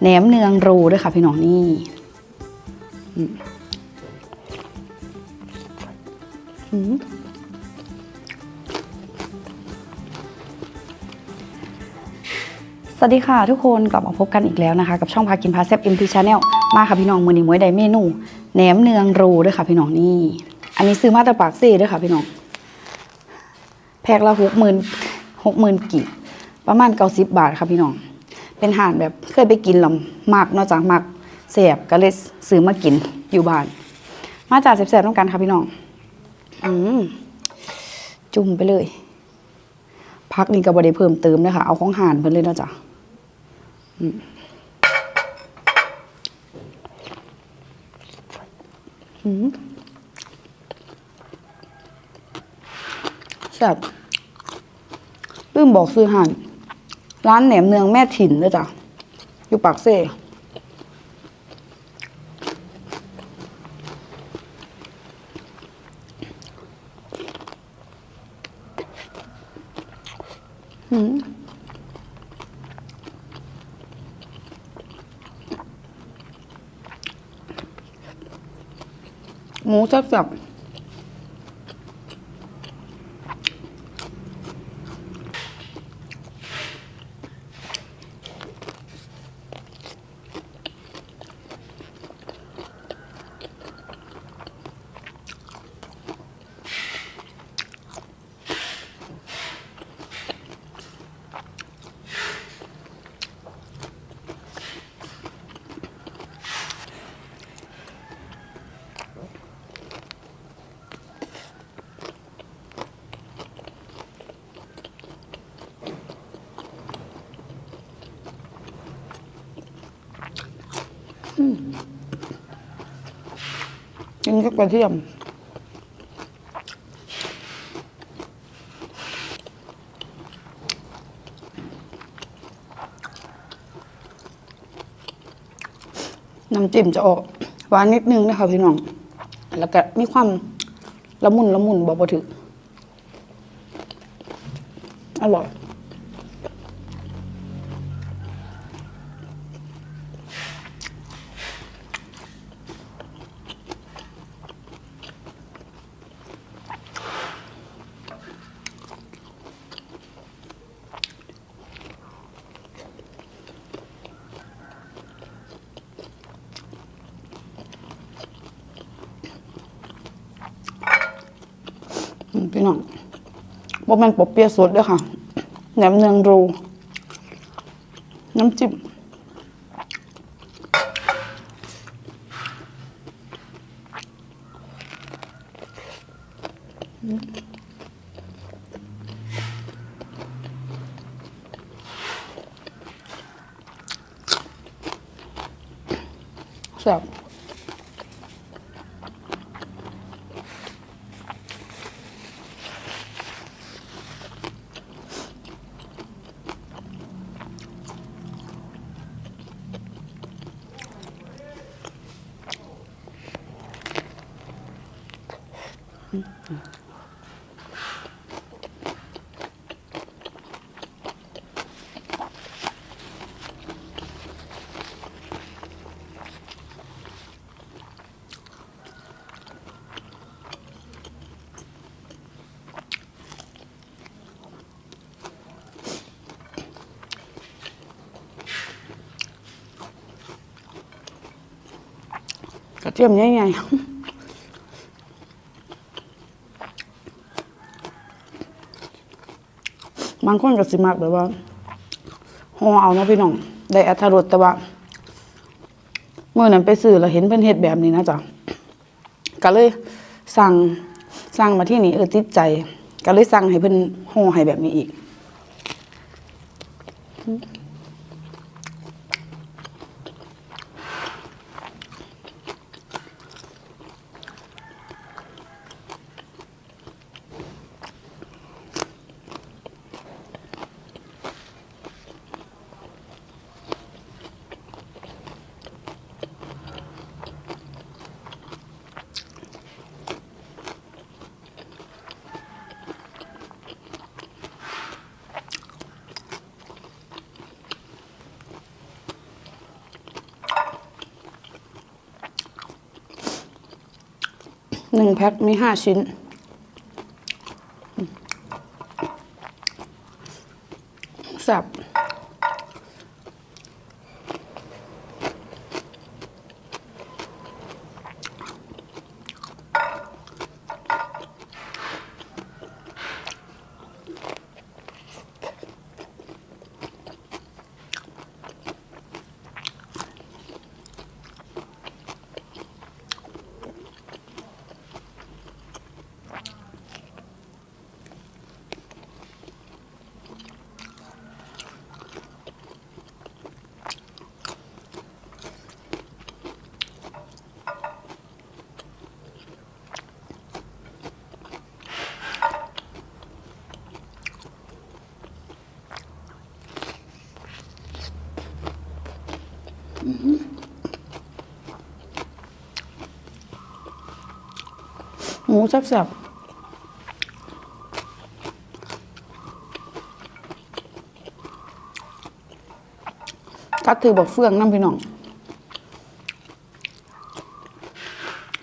แหนมเนืองรูด้วยค่ะพี่น้องนี่สวัสดีค่ะทุกคนกลับมาพบกันอีกแล้วนะคะ กับช่องพากินพาแซบ MT Channel มาค่ะพี่น้องมือนี้มวยไดเมนูแหนมเนืองรูด้วยค่ะพี่น้องนี่ อันนี้ซื้อมาจากปากซี่ด้วยค่ะพี่น้องแพ็คละหกหมื่นหกหมื่นกี่ประมาณเก้าสิบบาทค่ะพี่น้อง เป็นอาหารแบบเคยไปกินแลำมากนอกจากมักเสียบก็เลยซื้อมากินอยู่บ้าน มาจากแสบๆต้องกันค่ะพี่น้องอืมจุ่มไปเลย พักนี่ก็บได้เพิ่มเติมนะคะเอาของห่านเพิ่นเลยเนาะจ้ะอืมแซ่บลืมบอกซื้อห่าน ร้านแหนมเนืองแม่ถิ่นด้วยจ้ะ อยู่ปากเซ่หืมหมูสับสั กินกับกระเทียมน้ำจิ้มจะออกหวานนิดนึงนะคะพี่น้อง แล้วก็มีความละมุนละมุนบอกบ่ถึกอร่อย อืมพี่น้อง บ่แม่นปอบเปียะสดเด้อค่ะแหนมเนืองรู น้ำจิ้มแซ่บ กระเทียมใหญ่ๆบางคนก็สิมักแบบว่าห่อเอาเนาะพี่น้อง ได้อัตรสแต่ว่าเมื่อนั้นไปซื้อแล้วเห็นเพิ่นเฮ็ดแบบนี้นะจ๊ะก็เลยสั่งสั่งมาที่นี่เออติดใจ ก็เลยสั่งให้เพิ่นห่อให้แบบนี้อีก หนึ่งแพ็คมีห้าชิ้นแซ่บ หมูแซ่บๆกัดถือบอกเฟืองน้ำพี่น้อง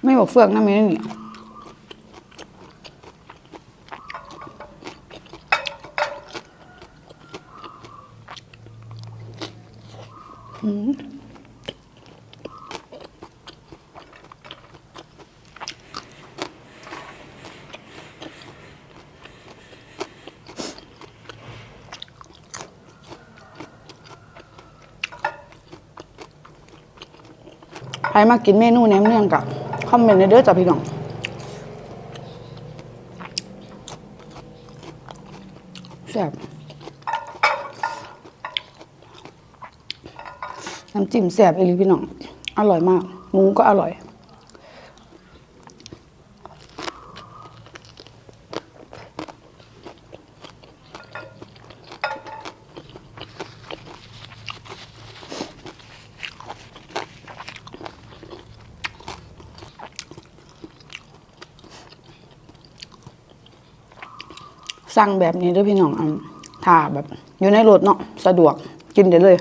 ไม่บอกเฟืองน้ำไม่ได้นี่อืม รมากินเมนูแหนมเนืองกับคอมเมนต์ในเด้อจ้ะพี่น้องแซ่บน้ำจิ้มแซ่บเอหลีพี่น้อง อร่อยมาก หมูก็อร่อย สั่งแบบนี้ด้วยพี่น้องอันถ้าแบบอยู่ในรถเนาะสะดวกกินได้เลย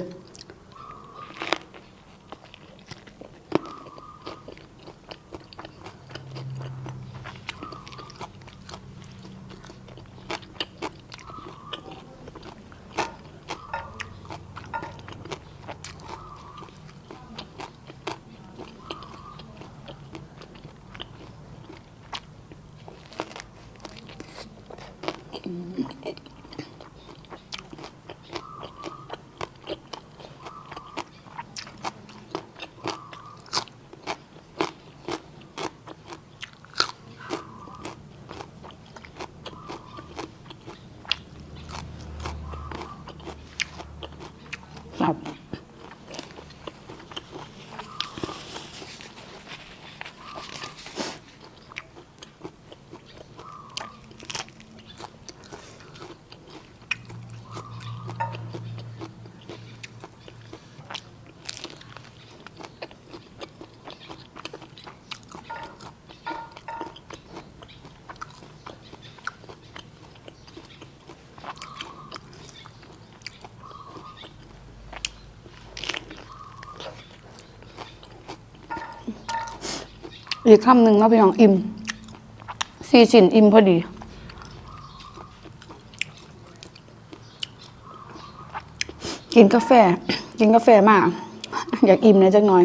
อีกคำหนึ่งเนาะพี่น้องอิ่มสี่ชิ้นอิ่มพอดี กินกาแฟ กินกาแฟมาก อยากอิ่มเลยจักหน่อย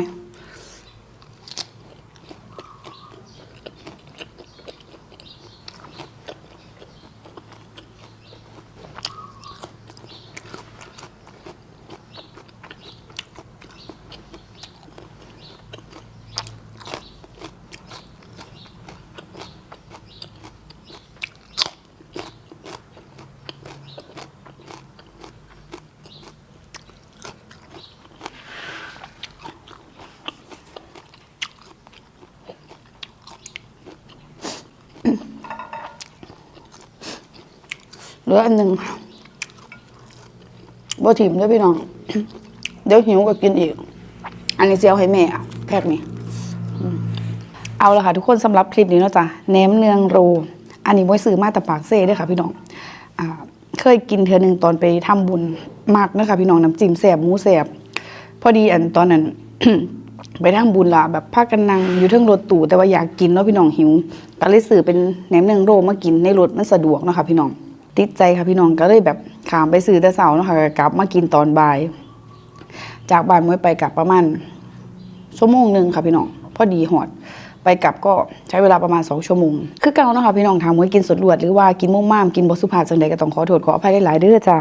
เหลืออันหนึ่งบ่ถิ่มเด้วยพี่น้อง เดี๋ยวหิวก็กินอีก อันนี้เจียวให้แม่แพ็กนี้เอาละค่ะทุกคนสำหรับคลิปนี้เนาะจ้ะแหนมเนืองโร อันนี้บ่ซื้อมาแต่ปากเซ่ด้วยค่ะพี่น้องอเคยกินเทือหนึ่งตอนไปทำบุญมากนะคะพี่น้องน้ำจิ้มแสบหมูแสบพอดีอันตอนนั้นไปทำบุญละแบบพากันนั่งอยู่เทิงรถตู่แต่ว่าอยากกินเนาะพี่น้องหิวก็เลยซื้อเป็นแหนมเนืองโรมากินในรถมันสะดวกเนาะค่ะพี่น้อง ติดใจค่ะพี่น้องก็เลยแบบขามไปซื้อแต่เช้าเนาะค่ะกลับมากินตอนบ่าย จากบ้านมวยไปกลับประมาณชั่วโมงหนึ่งค่ะพี่น้องพอดีหอดไปกลับก็ใช้เวลาประมาณ 2 ชั่วโมง คือเก่าเนาะค่ะพี่น้องทางมวยกินสดลวดหรือว่ากินมุ่มม่ามกินบสุภาพจังใดก็ต้องขอโทษขออภัยหลายๆเด้อจ้า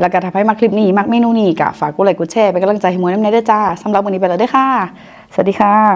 แล้วก็ถ้าใครมาคลิปนี้มักเมนูนี้ก็ฝากกดไลค์กดแชร์เป็นกำลังใจให้มวยน้ำในเด้อจ้าสำหรับวันนี้ไปแล้วเด้อค่ะ สวัสดีค่ะ